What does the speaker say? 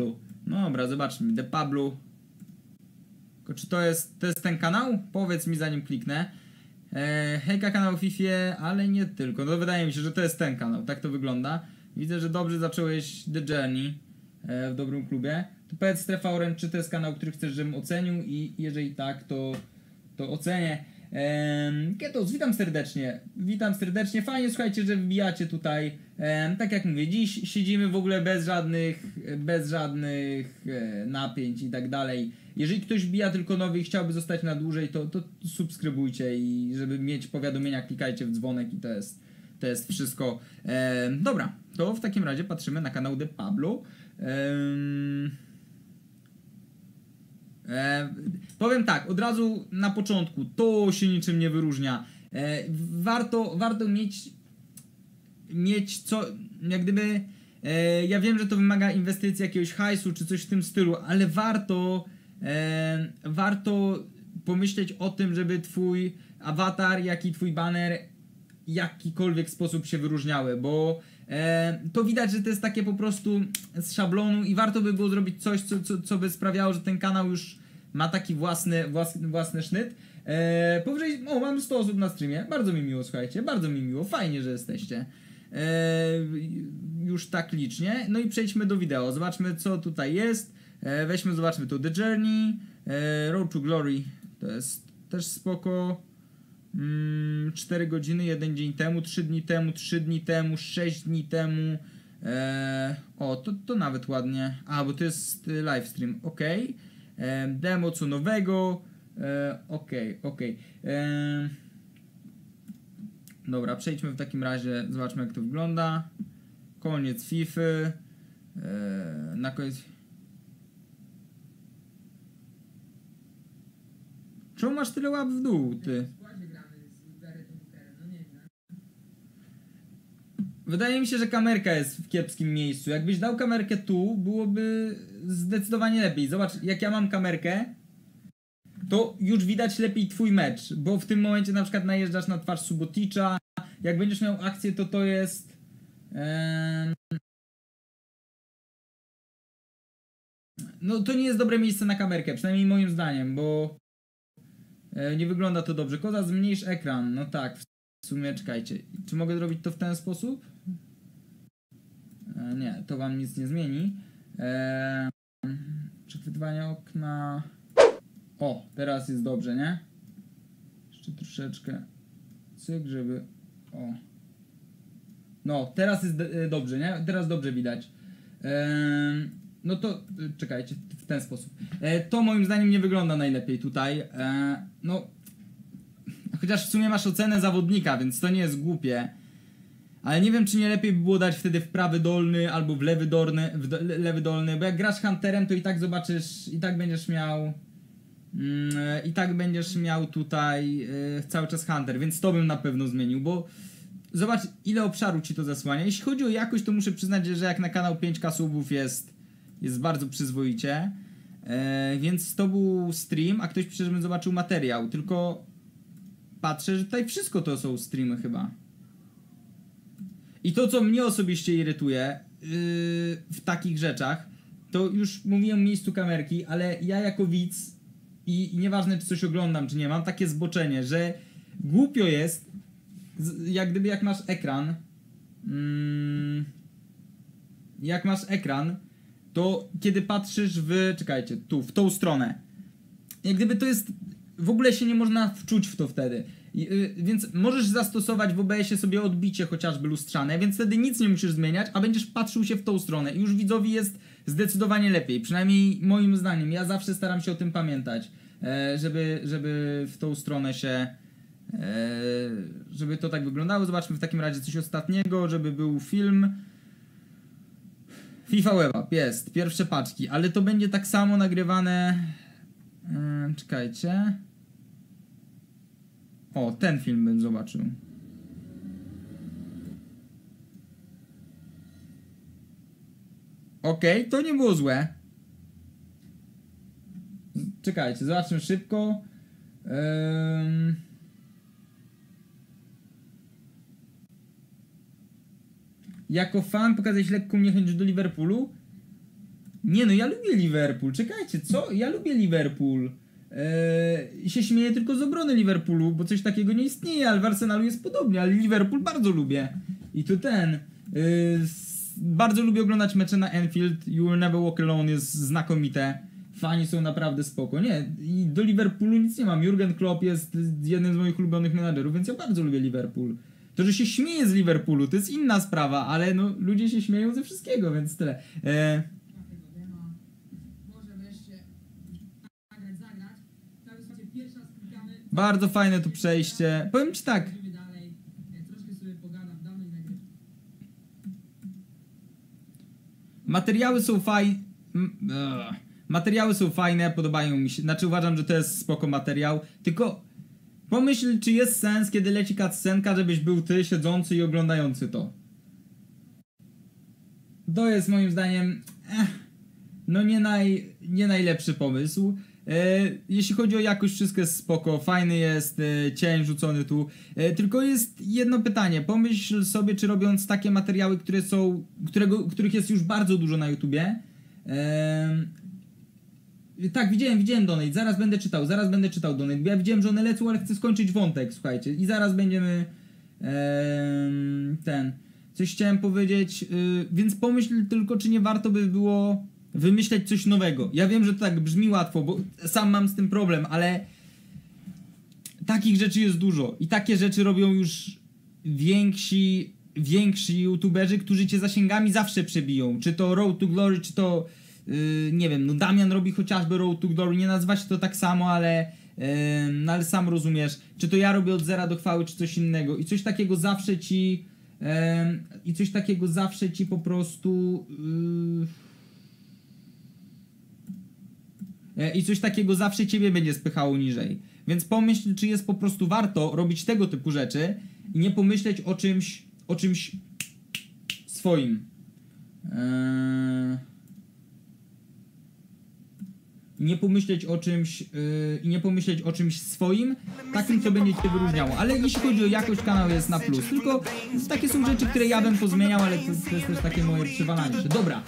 Pablo. No dobra, zobaczmy. The Pablo. Tylko Czy to jest, to jest ten kanał? Powiedz mi zanim kliknę. E, hejka kanał FIFA, ale nie tylko. No wydaje mi się, że to jest ten kanał. Tak to wygląda. Widzę, że dobrze zacząłeś The Journey e, w dobrym klubie. To powiedz Strefa Orange, czy to jest kanał, który chcesz, żebym ocenił i jeżeli tak, to, to ocenię. Ketos, witam serdecznie. Witam serdecznie. Fajnie, słuchajcie, że wbijacie tutaj. Tak jak mówię, dziś siedzimy w ogóle bez żadnych, bez żadnych e, napięć i tak dalej. Jeżeli ktoś wbija tylko nowy i chciałby zostać na dłużej, to, to subskrybujcie i żeby mieć powiadomienia, klikajcie w dzwonek i to jest, to jest wszystko. Dobra, to w takim razie patrzymy na kanał The Pablo. Em, E, powiem tak, od razu na początku, to się niczym nie wyróżnia. E, warto, warto mieć, mieć co, jak gdyby, e, ja wiem, że to wymaga inwestycji jakiegoś hajsu czy coś w tym stylu, ale warto, warto pomyśleć o tym, żeby twój awatar, jak i twój banner w jakikolwiek sposób się wyróżniały, bo to widać, że to jest takie po prostu z szablonu i warto by było zrobić coś, co, co, co by sprawiało, że ten kanał już ma taki własny, własny, własny sznyt. E, powyżej, o mam 100 osób na streamie, bardzo mi miło, słuchajcie, bardzo mi miło, fajnie, że jesteście. E, już tak licznie, no i przejdźmy do wideo, zobaczmy co tutaj jest. E, weźmy, zobaczmy tu The Journey, e, Road to Glory, to jest też spoko. Mm, 4 godziny, 1 dzień temu, 3 dni temu, 3 dni temu, 6 dni temu. E, o, to, to nawet ładnie. A, bo to jest y, livestream, ok. Demo co nowego. E, ok, ok. E, dobra, przejdźmy w takim razie, zobaczmy jak to wygląda. Koniec FIFA. E, na koniec. Czemu masz tyle łap w dół, ty? W składzie gramy z Garrettem Bookerem, no nie wiem. Wydaje mi się, że kamerka jest w kiepskim miejscu. Jakbyś dał kamerkę tu, byłoby zdecydowanie lepiej. Zobacz, jak ja mam kamerkę, to już widać lepiej twój mecz, bo w tym momencie na przykład najeżdżasz na twarz Suboticza. Jak będziesz miał akcję, to to jest... em, No to nie jest dobre miejsce na kamerkę, przynajmniej moim zdaniem, bo e, nie wygląda to dobrze. Koza, zmniejsz ekran. No tak, w sumie czekajcie. Czy mogę zrobić to w ten sposób? E, nie, to wam nic nie zmieni. E, przechwytywanie okna. O, teraz jest dobrze, nie? Jeszcze troszeczkę. Cyk, żeby. O. No, teraz jest e, dobrze, nie? Teraz dobrze widać. Em, no to e, czekajcie, w ten sposób. E, to moim zdaniem nie wygląda najlepiej tutaj. No, Chociaż w sumie masz ocenę zawodnika, więc to nie jest głupie. Ale nie wiem, czy nie lepiej by było dać wtedy w prawy dolny albo w lewy dolny, w do, le- lewy dolny, bo jak grasz Hunterem, to i tak zobaczysz, i tak będziesz miał. Mm, e, I tak będziesz miał tutaj e, cały czas Hunter, więc to bym na pewno zmienił, bo zobacz, ile obszaru ci to zasłania. Jeśli chodzi o jakość, to muszę przyznać, że jak na kanał 5K subów jest, jest bardzo przyzwoicie. E, więc to był stream, a ktoś pisze, żebym zobaczył materiał. Tylko patrzę, że tutaj wszystko to są streamy chyba. I to, co mnie osobiście irytuje yy, w takich rzeczach, to już mówiłem o miejscu kamerki, ale ja jako widz i, i nieważne, czy coś oglądam, czy nie, mam takie zboczenie, że głupio jest, jak gdyby jak masz ekran, mm, jak masz ekran, to kiedy patrzysz w, czekajcie, tu, w tą stronę, jak gdyby to jest, w ogóle się nie można wczuć w to wtedy. Y, więc możesz zastosować w OBS-ie sobie odbicie chociażby lustrzane, więc wtedy nic nie musisz zmieniać, a będziesz patrzył się w tą stronę i już widzowi jest zdecydowanie lepiej. Przynajmniej moim zdaniem. Ja zawsze staram się o tym pamiętać, e, żeby, żeby w tą stronę się e, żeby to tak wyglądało. Zobaczmy w takim razie coś ostatniego, żeby był film. FIFA Web jest, pierwsze paczki, ale to będzie tak samo nagrywane. E, czekajcie. O, ten film bym zobaczył. Okej, to nie było złe. Czekajcie, zobaczmy szybko. Ym... Jako fan pokazać lekką niechęć do Liverpoolu? Nie no, ja lubię Liverpool. Czekajcie, co? Ja lubię Liverpool. I się śmieję tylko z obrony Liverpoolu, bo coś takiego nie istnieje, ale w Arsenalu jest podobnie, ale Liverpool bardzo lubię. I tu ten. S- bardzo lubię oglądać mecze na Enfield. You Will Never Walk Alone jest znakomite. Fani są naprawdę spoko. Nie, i do Liverpoolu nic nie mam. Jurgen Klopp jest jednym z moich ulubionych menadżerów, więc ja bardzo lubię Liverpool. To, że się śmieję z Liverpoolu, to jest inna sprawa, ale no, ludzie się śmieją ze wszystkiego, więc tyle. Eee, Bardzo fajne tu przejście. Powiem ci tak. Materiały są fajne. Materiały są fajne, podobają mi się. Znaczy uważam, że to jest spoko materiał. Tylko pomyśl, czy jest sens, kiedy leci cutscenka, żebyś był ty siedzący i oglądający to. To jest moim zdaniem. Eh, no nie, naj, nie najlepszy pomysł. E, jeśli chodzi o jakość, wszystko jest spoko, fajny jest e, cień rzucony tu. E, tylko jest jedno pytanie. Pomyśl sobie, czy robiąc takie materiały, które są, którego, których jest już bardzo dużo na YouTubie. tak, widziałem, widziałem Donate, zaraz będę czytał, zaraz będę czytał Donate, ja widziałem, że one lecą, ale chcę skończyć wątek, słuchajcie, i zaraz będziemy em, ten, coś chciałem powiedzieć, y, więc pomyśl tylko, czy nie warto by było wymyśleć coś nowego. Ja wiem, że to tak brzmi łatwo, bo sam mam z tym problem, ale takich rzeczy jest dużo i takie rzeczy robią już więksi, więksi youtuberzy, którzy cię zasięgami zawsze przebiją. Czy to Road to Glory, czy to yy, nie wiem, no Damian robi chociażby Road to Glory, nie nazywa się to tak samo, ale yy, no ale sam rozumiesz. Czy to ja robię od zera do chwały, czy coś innego i coś takiego zawsze ci yy, i coś takiego zawsze ci po prostu yy, E, I coś takiego zawsze ciebie będzie spychało niżej. Więc pomyśl, czy jest po prostu warto robić tego typu rzeczy i nie pomyśleć o czymś, o czymś swoim. Eee... Nie pomyśleć o czymś, yy, i nie pomyśleć o czymś swoim, takim, co będzie cię wyróżniało. Ale jeśli chodzi o jakość, kanał jest na plus. Tylko takie są rzeczy, które ja bym pozmieniał, ale to, to jest też takie moje przywalanie. Dobra,